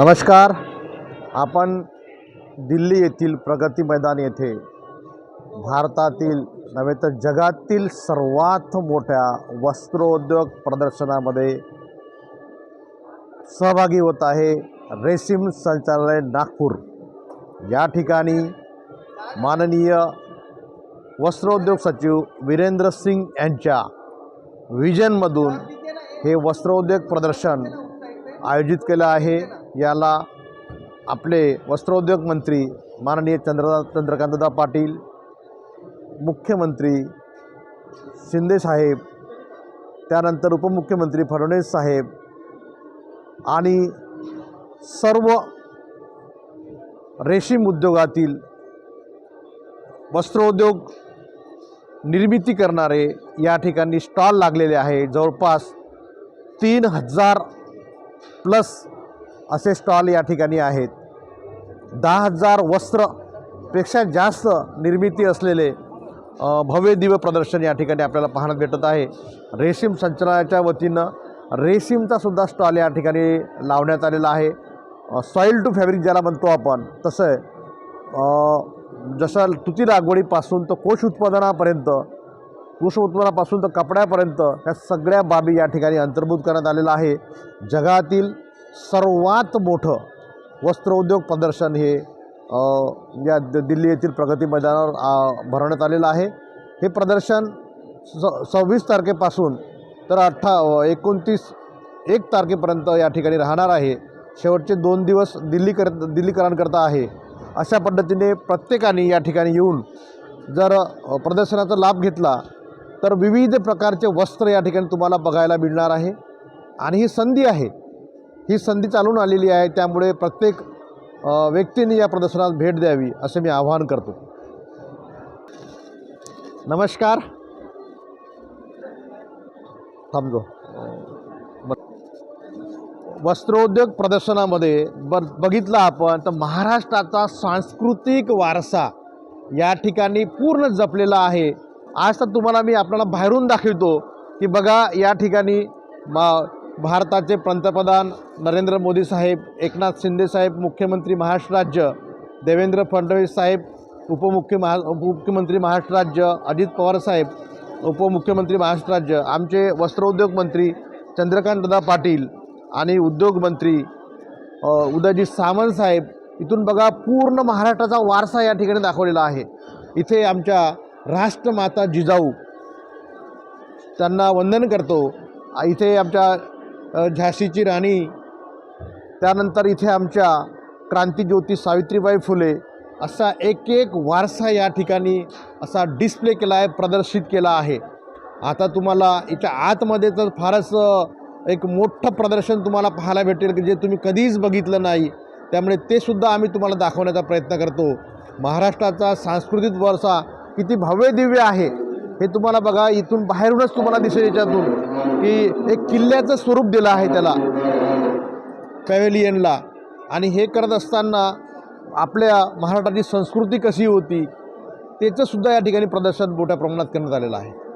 नमस्कार. आपण दिल्ली येथील प्रगती मैदान येथे भारतातील नव्हे तर जगातील सर्वात मोठ्या वस्त्रोद्योग प्रदर्शनामध्ये सहभागी होत आहे रेशीम संचालनालय नागपूर. या ठिकाणी माननीय वस्त्रोद्योग सचिव वीरेंद्र सिंग यांच्या विजनमधून हे वस्त्रोद्योग प्रदर्शन आयोजित केलं आहे. याला आपले वस्त्रोद्योग मंत्री माननीय चंद्र चंद्रकांतदा पाटील मुख्यमंत्री शिंदेसाहेब त्यानंतर उपमुख्यमंत्री फडणवीस साहेब आणि सर्व रेशीम उद्योगातील वस्त्रोद्योग निर्मिती करणारे या ठिकाणी स्टॉल लागलेले आहे. जवळपास तीन हजार प्लस असे स्टॉल या ठिकाणी आहेत. दहा हजार वस्त्रपेक्षा जास्त निर्मिती असलेले भव्य दिव्य प्रदर्शन या ठिकाणी आपल्याला पाहण्यात भेटत आहे. रेशीम संचलनाच्या वतीनं रेशीमचा सुद्धा स्टॉल या ठिकाणी लावण्यात आलेला आहे. सॉईल टू फॅब्रिक ज्याला म्हणतो आपण तसं आहे. जसं तुती लागवडीपासून तर कोश उत्पादनापर्यंत कृषी उत्पादनापासून तर कपड्यापर्यंत ह्या सगळ्या बाबी या ठिकाणी अंतर्भूत करण्यात आलेला आहे. जगातील सर्वात मोठं वस्त्रोद्योग प्रदर्शन हे या द- दिल्ली येथील प्रगती मैदानावर भरवण्यात आलेलं आहे. हे प्रदर्शन स सव्वीस तारखेपासून तर अठ्ठा एकोणतीस एक तारखेपर्यंत या ठिकाणी राहणार आहे. शेवटचे दोन दिवस दिल्ली कर दिल्लीकरांकरता आहे. अशा पद्धतीने प्रत्येकाने या ठिकाणी येऊन जर प्रदर्शनाचा लाभ घेतला तर विविध प्रकारचे वस्त्र या ठिकाणी तुम्हाला बघायला मिळणार आहे. आणि ही संधी आहे. ही संधी चालून आलेली आहे त्यामुळे प्रत्येक व्यक्तीने या प्रदर्शनात भेट द्यावी असे मी आवाहन करतो. नमस्कार. थांबतो वस्त्रोद्योग प्रदर्शनामध्ये ब बघितलं आपण तर महाराष्ट्राचा सांस्कृतिक वारसा या ठिकाणी पूर्ण जपलेला आहे. आज तर तुम्हाला मी आपल्याला बाहेरून दाखवतो की बघा या ठिकाणी मा भारताचे पंतप्रधान नरेंद्र मोदी साहेब एकनाथ शिंदे साहेब मुख्यमंत्री महाराष्ट्र राज्य देवेंद्र फडणवीस साहेब उपमुख्य महा उपमुख्यमंत्री महाराष्ट्र राज्य अजित पवार साहेब उपमुख्यमंत्री महाराष्ट्र राज्य आमचे वस्त्रोद्योग मंत्री चंद्रकांतदा पाटील आणि उद्योगमंत्री उदयजी सामंत साहेब इथून बघा पूर्ण महाराष्ट्राचा वारसा या ठिकाणी दाखवलेला आहे. इथे आमच्या राष्ट्रमाता जिजाऊ त्यांना वंदन करतो. इथे आमच्या झाशीची राणी. त्यानंतर इथे आमच्या क्रांतीज्योती सावित्रीबाई फुले असा एक एक वारसा या ठिकाणी असा डिस्प्ले केला आहे प्रदर्शित केला आहे. आता तुम्हाला याच्या आतमध्ये तर फारच एक मोठं प्रदर्शन तुम्हाला पाहायला भेटेल की जे तुम्ही कधीच बघितलं नाही. त्यामुळे ते सुद्धा आम्ही तुम्हाला दाखवण्याचा प्रयत्न करतो. महाराष्ट्राचा सांस्कृतिक वारसा किती भव्य दिव्य आहे. हे तुम्हाला बघा इथून बाहेरूनच तुम्हाला दिसेल याच्यातून की एक किल्ल्याचं स्वरूप दिलं आहे त्याला पॅवेलियनला आणि हे करत असताना आपल्या महाराष्ट्राची संस्कृती कशी होती त्याचंसुद्धा या ठिकाणी प्रदर्शन मोठ्या प्रमाणात करण्यात आलेलं आहे.